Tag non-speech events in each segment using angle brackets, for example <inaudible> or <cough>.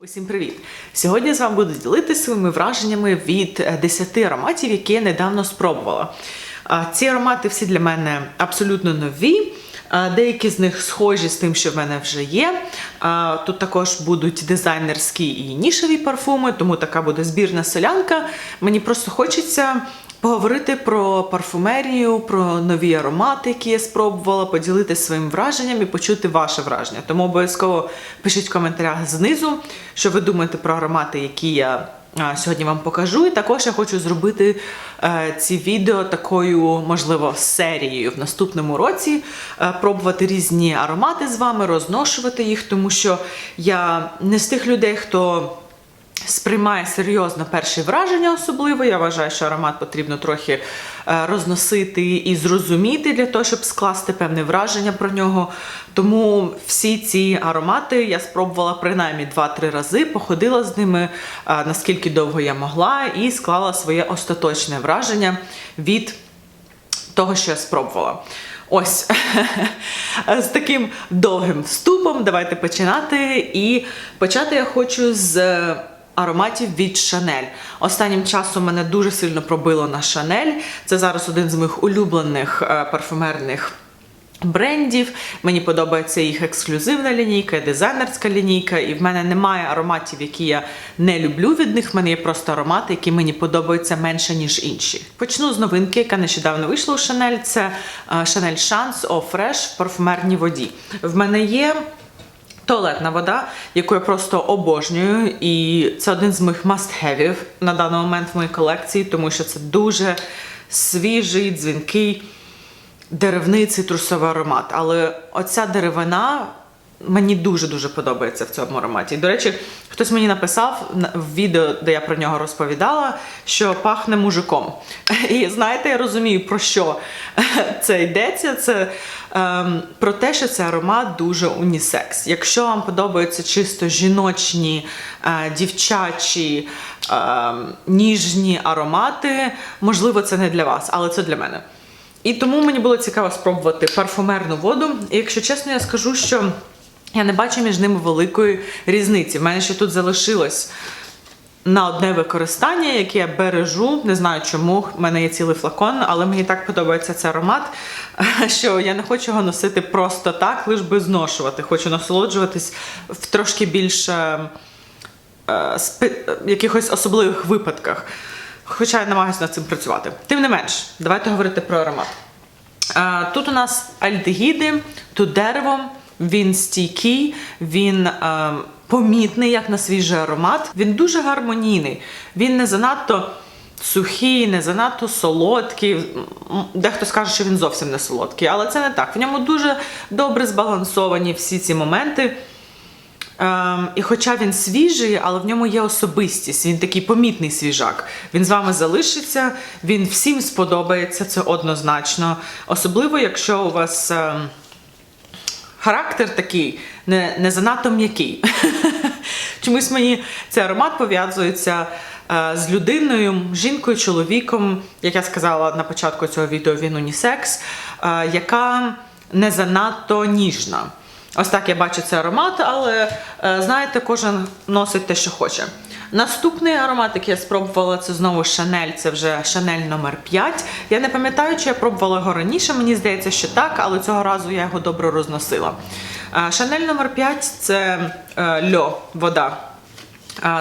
Усім привіт! Сьогодні з вами буду ділитися своїми враженнями від е, 10 ароматів, які я недавно спробувала. Ці аромати всі для мене абсолютно нові. Деякі з них схожі з тим, що в мене вже є. Тут також будуть дизайнерські і нішеві парфуми, тому така буде збірна солянка. Мені просто хочеться поговорити про парфумерію, про нові аромати, які я спробувала, поділитися своїм враженням і почути ваше враження. Тому обов'язково пишіть в коментарях знизу, що ви думаєте про аромати, які я сьогодні вам покажу. І також я хочу зробити е, ці відео такою, можливо, серією в наступному році, е, пробувати різні аромати з вами, розношувати їх, тому що я не з тих людей, хто сприймає серйозно перші враження особливо. Я вважаю, що аромат потрібно трохи е, розносити і зрозуміти для того, щоб скласти певне враження про нього. Тому всі ці аромати я спробувала принаймні 2-3 рази, походила з ними е, наскільки довго я могла, і склала своє остаточне враження від того, що я спробувала. Ось <laughs> з таким довгим вступом. Давайте починати. І почати я хочу з ароматів від Шанель. Останнім часом мене дуже сильно пробило на Шанель. Це зараз один з моїх улюблених е, парфумерних. Брендів, мені подобається їх ексклюзивна лінійка, дизайнерська лінійка, і в мене немає ароматів, які я не люблю від них. В мене є просто аромати, які мені подобаються менше, ніж інші. Почну з новинки, яка нещодавно вийшла у Chanel. Це Chanel Chance Eau Fresh в парфумерній воді. В мене є туалетна вода, яку я просто обожнюю, і це один з моїх must-have'ів на даний момент в моїй колекції, тому що це дуже свіжий, дзвінкий деревний цитрусовий аромат. Але оця деревина мені дуже-дуже подобається в цьому ароматі. До речі, хтось мені написав в відео, де я про нього розповідала, що пахне мужиком. <laughs> І знаєте, я розумію, про що <laughs> це йдеться. Це ем, про те, що це аромат дуже унісекс. Якщо вам подобаються чисто жіночні, е, дівчачі, ем, ніжні аромати, можливо, це не для вас, але це для мене. І тому мені було цікаво спробувати парфумерну воду. І якщо чесно, я скажу, що я не бачу між ними великої різниці. В мене ще тут залишилось на одне використання, яке я бережу. Не знаю чому. В мене є цілий флакон, але мені так подобається цей аромат, <laughs> що я не хочу його носити просто так, лиш би зношувати. Хочу насолоджуватись в трошки більше е, е, якихось особливих випадках. Хоча я намагаюся над цим працювати. Тим не менш, давайте говорити про аромат. Е, Тут у нас альдегіди, тут дерево, він стійкий, він е, помітний, як на свіжий аромат. Він дуже гармонійний. Він не занадто сухий, не занадто солодкий. Дехто скаже, що він зовсім не солодкий, але це не так. В ньому дуже добре збалансовані всі ці моменти. Ем, і хоча він свіжий, але в ньому є особистість, він такий помітний свіжак. Він з вами залишиться, він всім сподобається, це однозначно. Особливо, якщо у вас ем, характер такий не, не занадто м'який. <laughs> Чомусь мені цей аромат пов'язується е, з людиною, жінкою, чоловіком, як я сказала на початку цього відео, він унісекс, е, яка не занадто ніжна. Ось так я бачу цей аромат, але е, знаєте, кожен носить те, що хоче. Наступний аромат, який я спробувала, це знову Шанель, це вже Шанель номер 5. Я не пам'ятаю, чи я пробувала його раніше, мені здається, що так, але цього разу я його добре розносила. Е, Шанель номер 5 це е, льо, вода.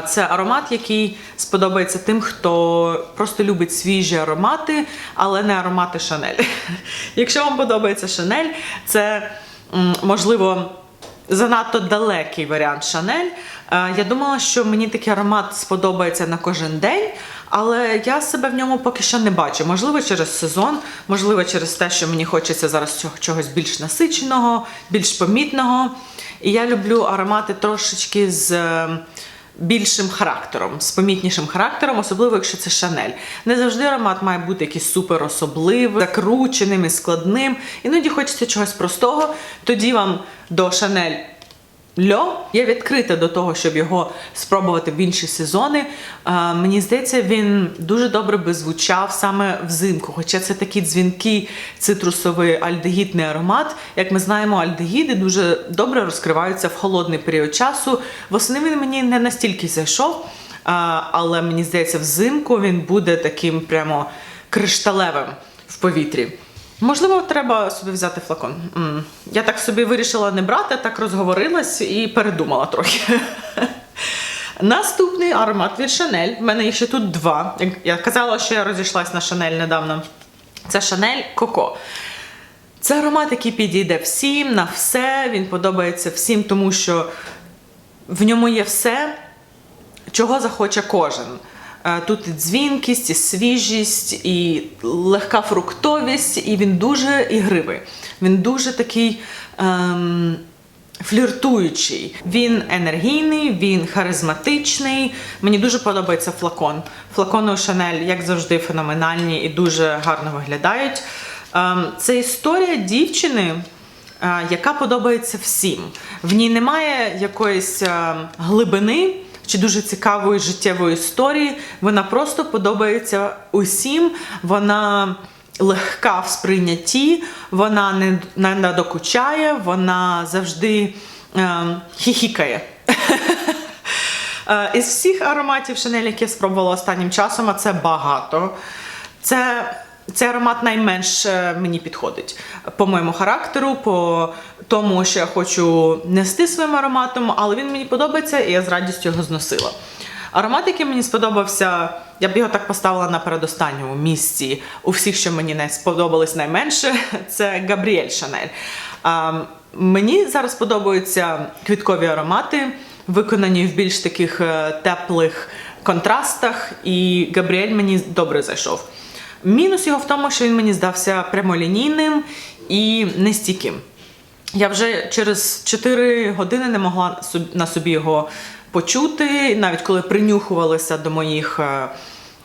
Це аромат, який сподобається тим, хто просто любить свіжі аромати, але не аромати Шанель. <laughs> Якщо вам подобається Шанель, це можливо занадто далекий варіант Шанель. Е, Я думала, що мені такий аромат сподобається на кожен день, але я себе в ньому поки що не бачу. Можливо, через сезон, можливо, через те, що мені хочеться зараз чогось більш насиченого, більш помітного. І я люблю аромати трошечки з. Більшим характером, з помітнішим характером, особливо якщо це Шанель. Не завжди аромат має бути якийсь супер особливий, закрученим і складним. Іноді хочеться чогось простого. Тоді вам до Шанель Льо я відкрита до того, щоб його спробувати в інші сезони. Е, мені здається, він дуже добре би звучав саме взимку. Хоча це такий дзвінкий цитрусовий альдегідний аромат. Як ми знаємо, альдегіди дуже добре розкриваються в холодний період часу. Восени він мені не настільки зайшов, е, але мені здається, взимку він буде таким прямо кришталевим в повітрі. Можливо, треба собі взяти флакон. Я так собі вирішила не брати, так розговорилась і передумала трохи. <laughs> Наступний аромат від Шанель. В мене їх ще тут два. Я казала, що я розійшлась на Шанель недавно. Це Шанель Коко. Це аромат, який підійде всім на все. Він подобається всім, тому що в ньому є все, чого захоче кожен. Е, Тут і дзвінкість, і свіжість, і легка фруктовість, і він дуже ігривий. Він дуже такий ем, фліртуючий. Він енергійний, він харизматичний. Мені дуже подобається флакон. Флакони у Шанель, як завжди, феноменальні і дуже гарно виглядають. Ем, це історія дівчини. е, Яка подобається всім. В ній немає якоїсь е, глибини чи дуже цікавої життєвої історії. Вона просто подобається усім. Вона легка в сприйнятті, вона не, не надокучає, вона завжди е, хіхікає. <laughs> Е, Із всіх ароматів Шанель, які я спробувала останнім часом, а це багато. Це, цей аромат найменш е, мені підходить по моєму характеру, по тому, що я хочу нести своїм ароматом, але він мені подобається і я з радістю його зносила. Аромат, який мені сподобався, я б його так поставила на передостанньому місці у всіх, що мені не сподобались найменше, <laughs> це Габріель Шанель. Мені зараз подобаються квіткові аромати, виконані в більш таких е, теплих контрастах, і Габріель мені добре зайшов. Мінус його в тому, що він мені здався прямолінійним і нестійким. Я вже через 4 години не могла на собі його почути, навіть коли принюхувалася до моїх е,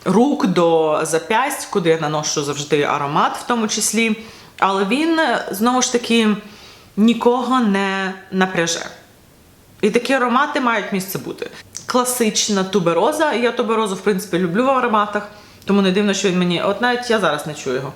рук, до запясть, куди я наношу завжди аромат, в тому числі. Але він е, знову ж таки нікого не напряже. І такі аромати мають місце бути. Класична тубероза. Я туберозу, в принципі, люблю в ароматах, тому не дивно, що він мені. От навіть я зараз не чую його.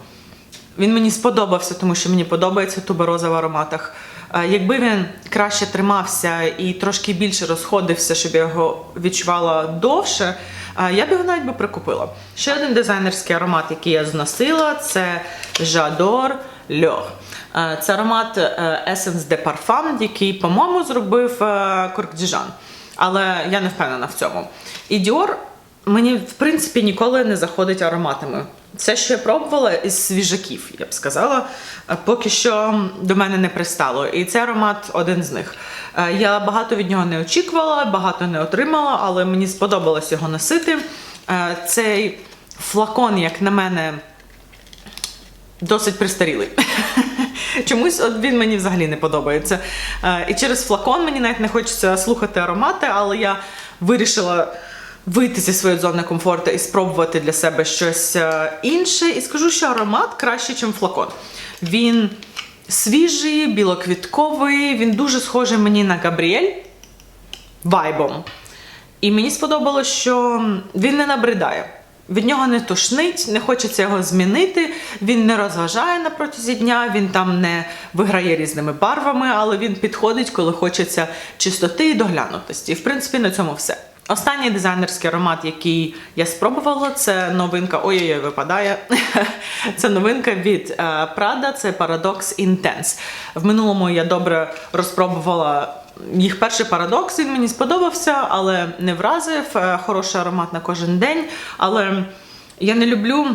Він мені сподобався, тому що мені подобається тубероза в ароматах. Е, Якби він краще тримався і трошки більше розходився, щоб я його відчувала довше, е, я б його навіть би прикупила. Ще один дизайнерський аромат, який я зносила, це J'adore L'Or. Е, Це аромат Essence de Parfum, який, по-моєму, зробив е, Коркдіжан. Але я не впевнена в цьому. І Dior мені, в принципі, ніколи не заходить ароматами. Все, що я пробувала із свіжаків, я б сказала, е, поки що до мене не пристало. І цей аромат один з них. Е, Я багато від нього не очікувала, багато не отримала, але мені сподобалось його носити. Е, Цей флакон, як на мене, досить пристарілий. <laughs> Чомусь от він мені взагалі не подобається. І через флакон мені навіть не хочеться слухати аромати, але я вирішила вийти зі своєї зони комфорту і спробувати для себе щось е, інше. І скажу, що аромат краще, ніж флакон. Він свіжий, білоквітковий, він дуже схожий мені на Габріель вайбом. І мені сподобалось, що він не набридає. Від нього не тошнить, не хочеться його змінити. Він не розважає на протязі дня, він там не виграє різними барвами, але він підходить, коли хочеться чистоти і доглянутості. І в принципі на цьому все. Останній дизайнерський аромат, який я спробувала, це новинка. Ой-ой-ой, випадає. <laughs> Це новинка від е, Prada, це Paradox Intense. В минулому я добре розпробувала їх перший парадокс. Він мені сподобався, але не вразив. Е, Хороший аромат на кожен день. Але я не люблю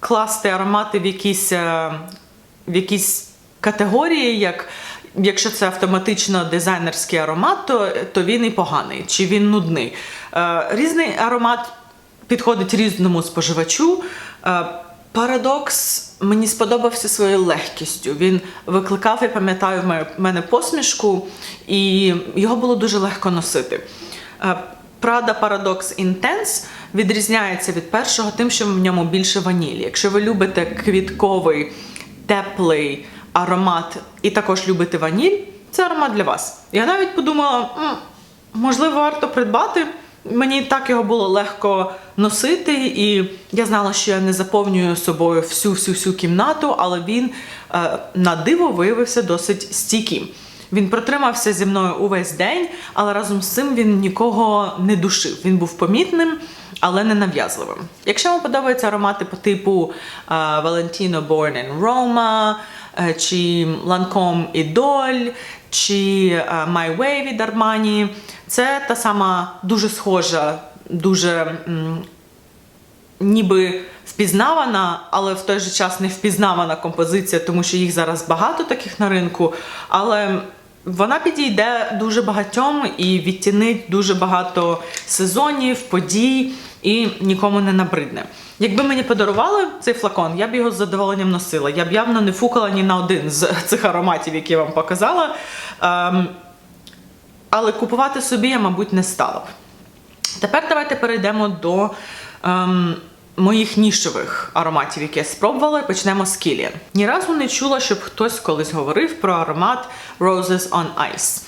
класти аромати в якісь, е, в якісь категорії, як якщо це автоматично дизайнерський аромат, то, то він і поганий, чи він нудний. Е, Різний аромат підходить різному споживачу. Е, Парадокс мені сподобався своєю легкістю. Він викликав, я пам'ятаю, в мене- посмішку, і його було дуже легко носити. Е, Prada Paradox Intense відрізняється від першого тим, що в ньому більше ванілі. Якщо ви любите квітковий, теплий аромат і також любите ваніль, це аромат для вас. Я навіть подумала, «М, можливо, варто придбати. Мені так його було легко носити, і я знала, що я не заповнюю собою всю всю всю кімнату, але він е, на диво виявився досить стійким. Він протримався зі мною увесь день, але разом з цим він нікого не душив. Він був помітним, але не нав'язливим. Якщо вам подобаються аромати по типу е, Valentino Born in Roma, е, чи Lancome Idol, чи е, My Way від Armani, це та сама дуже схожа, дуже ніби впізнавана, але в той же час не впізнавана композиція, тому що їх зараз багато таких на ринку. Але вона підійде дуже багатьом і відтінить дуже багато сезонів, подій і нікому не набридне. Якби мені подарували цей флакон, я б його з задоволенням носила. Я б явно не фукала ні на один з цих ароматів, які я вам показала. Ем, але купувати собі я, мабуть, не стала б. Тепер давайте перейдемо до ем, моїх нішевих ароматів, які я спробувала, і почнемо з Kilian. Ні разу не чула, щоб хтось колись говорив про аромат Roses on Ice.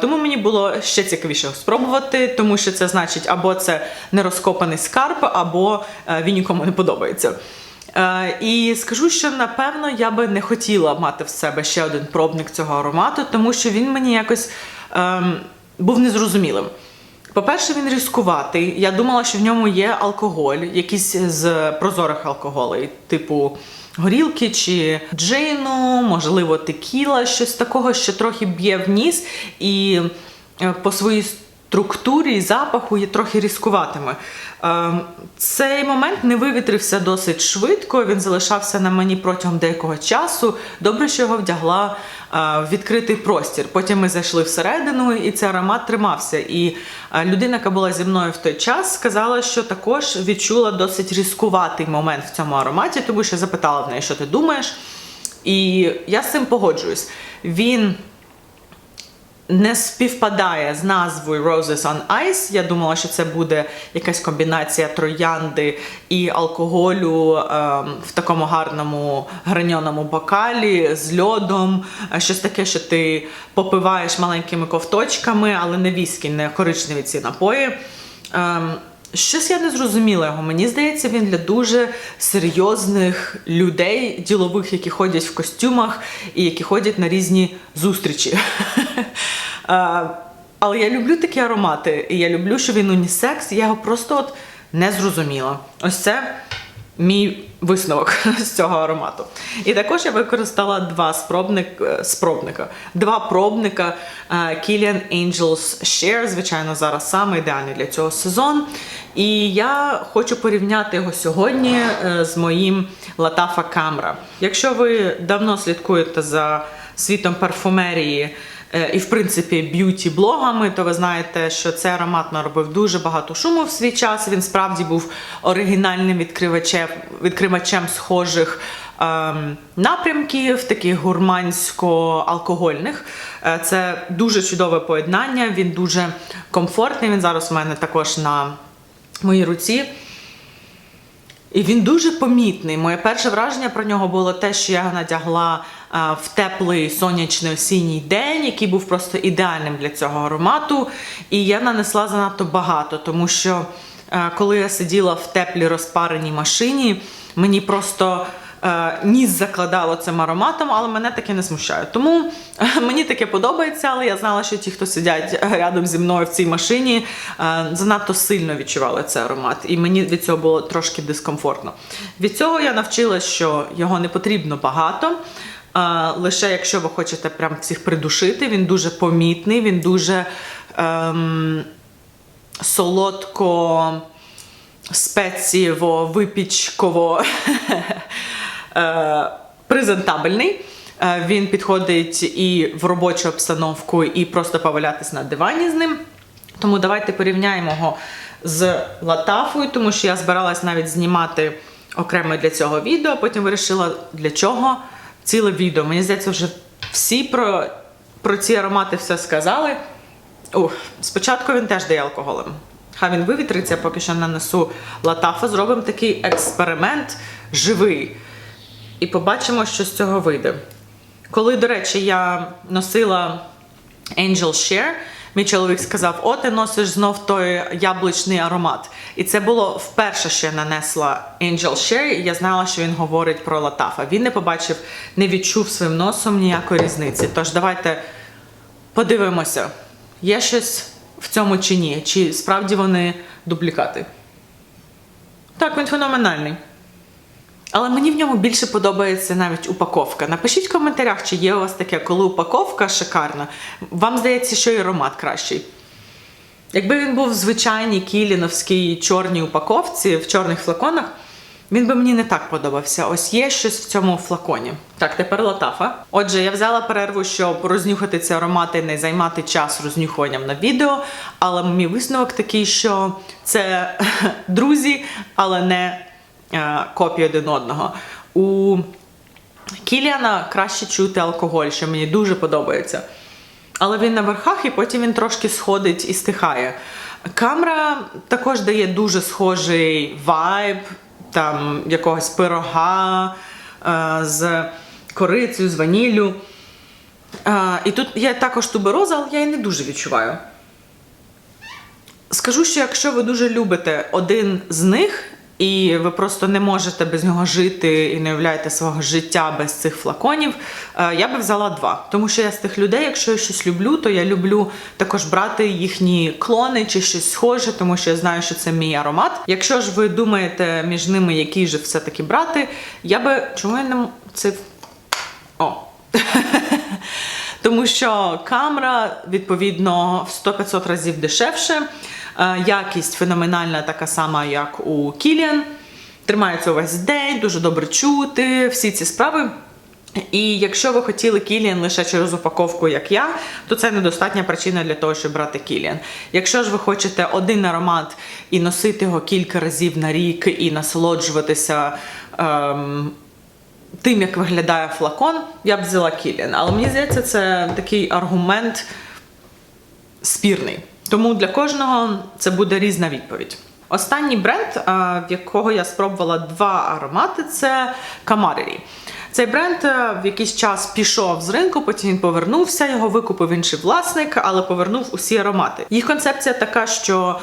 Тому мені було ще цікавіше спробувати, тому що це значить або це нерозкопаний скарб, або е, він нікому не подобається. Е, і скажу, що напевно я би не хотіла мати в себе ще один пробник цього аромату, тому що він мені якось ем, був незрозумілим. По-перше, він різкуватий. Я думала, що в ньому є алкоголь, якийсь з прозорих алкоголей, типу горілки чи джину, можливо, текіла, щось такого, що трохи б'є в ніс. І е, по своїй структурі і запаху є трохи різкуватими. Е, Цей момент не вивітрився досить швидко. Він залишався на мені протягом деякого часу. Добре, що його вдягла е, в відкритий простір. Потім ми зайшли всередину, і цей аромат тримався. І е, людина, яка була зі мною в той час, сказала, що також відчула досить різкуватий момент в цьому ароматі, тому що запитала в неї, що ти думаєш. І я з цим погоджуюсь. Він не співпадає з назвою Roses on Ice. Я думала, що це буде якась комбінація троянди і алкоголю ем, в такому гарному граньоному бокалі з льодом. Е, Щось таке, що ти попиваєш маленькими ковточками, але не віскі, не коричневі ці напої. Ем, Щось я не зрозуміла його. Мені здається, він для дуже серйозних людей, ділових, які ходять в костюмах і які ходять на різні зустрічі. <laughs> Але я люблю такі аромати, і я люблю, що він унісекс, я його просто от не зрозуміла. Ось це мій висновок <laughs> з цього аромату. І також я використала два спробник, е, спробника, два пробника е, Kilian Angels Share. Звичайно, зараз саме ідеальний для цього сезон. І я хочу порівняти його сьогодні е, з моїм Latafa Camera. Якщо ви давно слідкуєте за світом парфумерії, і, в принципі, б'юті-блогами, то ви знаєте, що цей аромат наробив дуже багато шуму в свій час. Він справді був оригінальним відкривачем, відкривачем схожих ем, напрямків, таких гурмансько-алкогольних. Е, Це дуже чудове поєднання, він дуже комфортний. Він зараз у мене також на моїй руці. І він дуже помітний. Моє перше враження про нього було те, що я його надягла в теплий сонячний осінній день, який був просто ідеальним для цього аромату. І я нанесла занадто багато, тому що коли я сиділа в теплій розпареній машині, мені просто. е, Ніс закладало цим ароматом, але мене таке не смущає. Тому е, <laughs> мені таке подобається, але я знала, що ті, хто сидять рядом зі мною в цій машині, е, занадто сильно відчували цей аромат, і мені від цього було трошки дискомфортно. Від цього я навчилася, що його не потрібно багато. Лише якщо ви хочете прям всіх придушити, він дуже помітний, він дуже ем, солодко спецієво, випічково <laughs> е, презентабельний. Е, Він підходить і в робочу обстановку, і просто повалятись на дивані з ним. Тому давайте порівняємо його з латафою, тому що я збиралась навіть знімати окремо для цього відео, потім вирішила, для чого ціле відео. Мені здається, вже всі про, про ці аромати все сказали. Ух, спочатку він теж дає алкоголем. Хай він вивітриться, поки що нанесу латафу. Зробимо такий експеримент живий. І побачимо, що з цього вийде. Коли, до речі, я носила Angel Share, мій чоловік сказав: О, ти носиш знов той яблучний аромат. І це було вперше, що я нанесла Angel Share, і я знала, що він говорить про Латафа. Він не побачив, не відчув своїм носом ніякої різниці. Тож давайте подивимося, є щось в цьому чи ні, чи справді вони дублікати. Так, він феноменальний. Але мені в ньому більше подобається навіть упаковка. Напишіть в коментарях, чи є у вас таке, коли упаковка шикарна. Вам здається, що і аромат кращий. Якби він був в звичайній кіліновській чорній упаковці, в чорних флаконах, він би мені не так подобався. Ось є щось в цьому флаконі. Так, тепер латафа. Отже, я взяла перерву, щоб рознюхати ці аромати і не займати час рознюхуванням на відео. Але мій висновок такий, що це <laughs> друзі, але не копії один одного. У Кіліана краще чути алкоголь, що мені дуже подобається. Але він на верхах і потім він трошки сходить і стихає. Камера також дає дуже схожий вайб, там якогось пирога е, з корицею, з ваніллю. Е, і тут є також тубероза, але я її не дуже відчуваю. Скажу, що якщо ви дуже любите один з них, і ви просто не можете без нього жити і не уявляєте свого життя без цих флаконів, е, я би взяла два. Тому що я з тих людей, якщо я щось люблю, то я люблю також брати їхні клони чи щось схоже, тому що я знаю, що це мій аромат. Якщо ж ви думаєте між ними, який же все-таки брати, я би. Чому я не м- це. О! Тому що камера, відповідно, в 100-500 разів дешевше. Е, Якість феноменальна, така сама, як у Кіліан. Тримається увесь день, дуже добре чути, всі ці справи. І якщо ви хотіли Кіліан лише через упаковку, як я, то це недостатня причина для того, щоб брати Кіліан. Якщо ж ви хочете один аромат і носити його кілька разів на рік і насолоджуватися. Ем, тим, як виглядає флакон, я б взяла Кіліан. Але мені здається, це такий аргумент спірний. Тому для кожного це буде різна відповідь. Останній бренд, в якого я спробувала два аромати, це Camareri. Цей бренд е, в якийсь час пішов з ринку, потім він повернувся, його викупив інший власник, але повернув усі аромати. Їх концепція така, що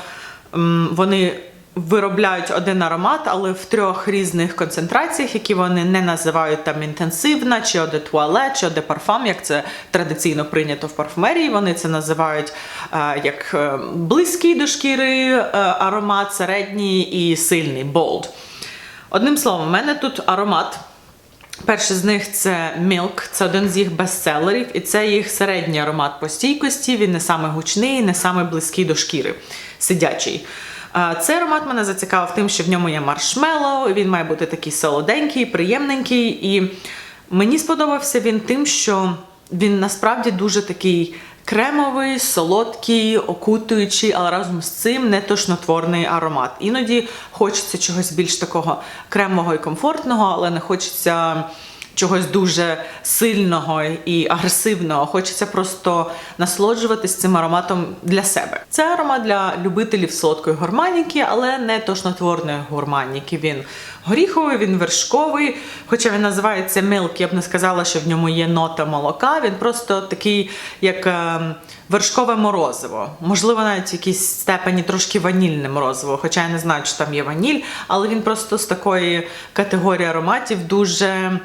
вони виробляють один аромат, але в трьох різних концентраціях, які вони не називають там інтенсивна, чи оде туалет, чи оде парфам, як це традиційно прийнято в парфумерії. Вони це називають е, як е, близький до шкіри е, аромат, середній і сильний bold. Одним словом, в мене тут аромат. Перший з них це Milk, це один з їх бестселерів, і це їх середній аромат по стійкості. Він не саме гучний, не саме близький до шкіри, сидячий. Цей аромат мене зацікавив тим, що в ньому є маршмеллоу, він має бути такий солоденький, приємненький. І мені сподобався він тим, що він насправді дуже такий кремовий, солодкий, окутуючий, але разом з цим не тошнотворний аромат. Іноді хочеться чогось більш такого кремового і комфортного, але не хочеться чогось дуже сильного і агресивного. Хочеться просто насолоджуватись цим ароматом для себе. Це аромат для любителів солодкої гурманіки, але не тошнотворної гурманіки. Він горіховий, він вершковий. Хоча він називається Milk, я б не сказала, що в ньому є нота молока. Він просто такий, як е, вершкове морозиво. Можливо, навіть в якійсь степені трошки ванільне морозиво. Хоча я не знаю, чи там є ваніль, але він просто з такої категорії ароматів дуже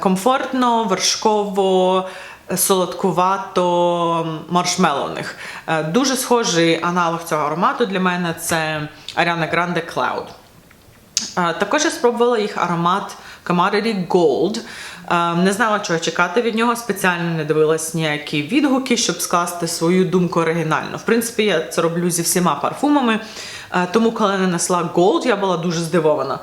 комфортно, вершково. Солодкувато маршмелоних. Е, Дуже схожий аналог цього аромату для мене це Ariana Grande Cloud. Е, Також я спробувала їх аромат Camareri Gold. Е, Не знала, чого чекати від нього, спеціально не дивилась ніякі відгуки, щоб скласти свою думку оригінально. В принципі, я це роблю зі всіма парфумами. Е, Тому, коли нанесла Gold, я була дуже здивована.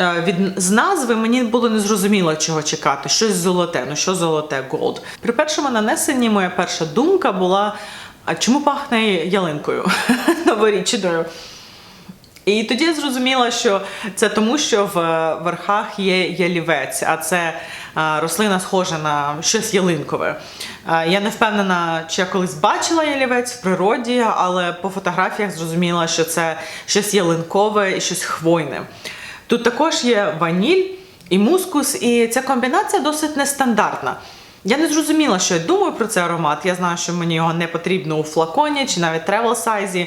Е, Від з назви мені було незрозуміло, чого чекати. Щось золоте. Ну що золоте Gold. При першому нанесенні моя перша думка була: а чому пахне ялинкою <laughs> новорічною? І тоді я зрозуміла, що це тому, що в верхах є ялівець, а це рослина схожа на щось ялинкове. Я не впевнена, чи я колись бачила ялівець в природі, але по фотографіях зрозуміла, що це щось ялинкове і щось хвойне. Тут також є ваніль і мускус, і ця комбінація досить нестандартна. Я не зрозуміла, що я думаю про цей аромат. Я знаю, що мені його не потрібно у флаконі чи навіть тревел сайзі.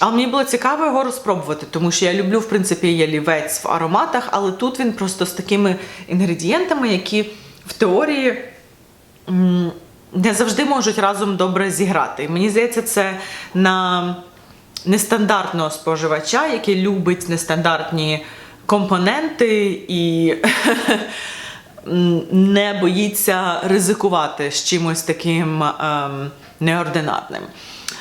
Але мені було цікаво його розпробувати, тому що я люблю, в принципі, ялівець в ароматах, але тут він просто з такими інгредієнтами, які в теорії не завжди можуть разом добре зіграти. І мені здається, це на нестандартного споживача, який любить нестандартні компоненти і <laughs> не боїться ризикувати з чимось таким ем, неординарним.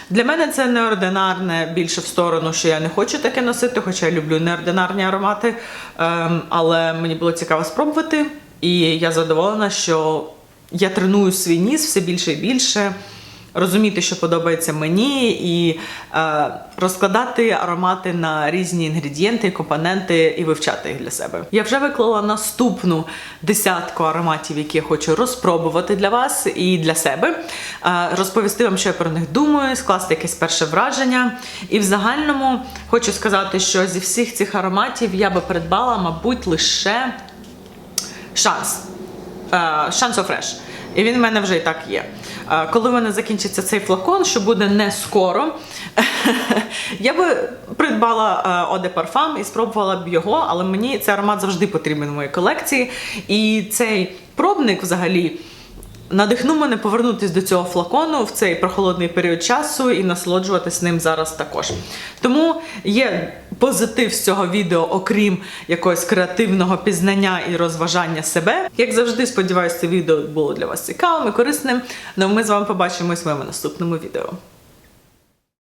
Для мене це неординарне більше в сторону, що я не хочу таке носити, хоча я люблю неординарні аромати. Ем, але мені було цікаво спробувати, і я задоволена, що я треную свій ніс все більше і більше. Розуміти, що подобається мені, і е, розкладати аромати на різні інгредієнти, компоненти і вивчати їх для себе. Я вже виклала наступну десятку ароматів, які я хочу розпробувати для вас і для себе, е, розповісти вам, що я про них думаю, скласти якесь перше враження. І в загальному хочу сказати, що зі всіх цих ароматів я би придбала, мабуть, лише шанс. Е, Шанс Фреш. І він в мене вже і так є. Коли в мене закінчиться цей флакон, що буде не скоро, <laughs> я би придбала Оде Парфам і спробувала б його, але мені цей аромат завжди потрібен в моїй колекції. І цей пробник взагалі. Надихнув мене повернутися до цього флакону в цей прохолодний період часу і насолоджуватись ним зараз також. Тому є позитив з цього відео, окрім якогось креативного пізнання і розважання себе. Як завжди, сподіваюся, це відео було для вас цікавим і корисним. Ну ми з вами побачимось в моєму наступному відео.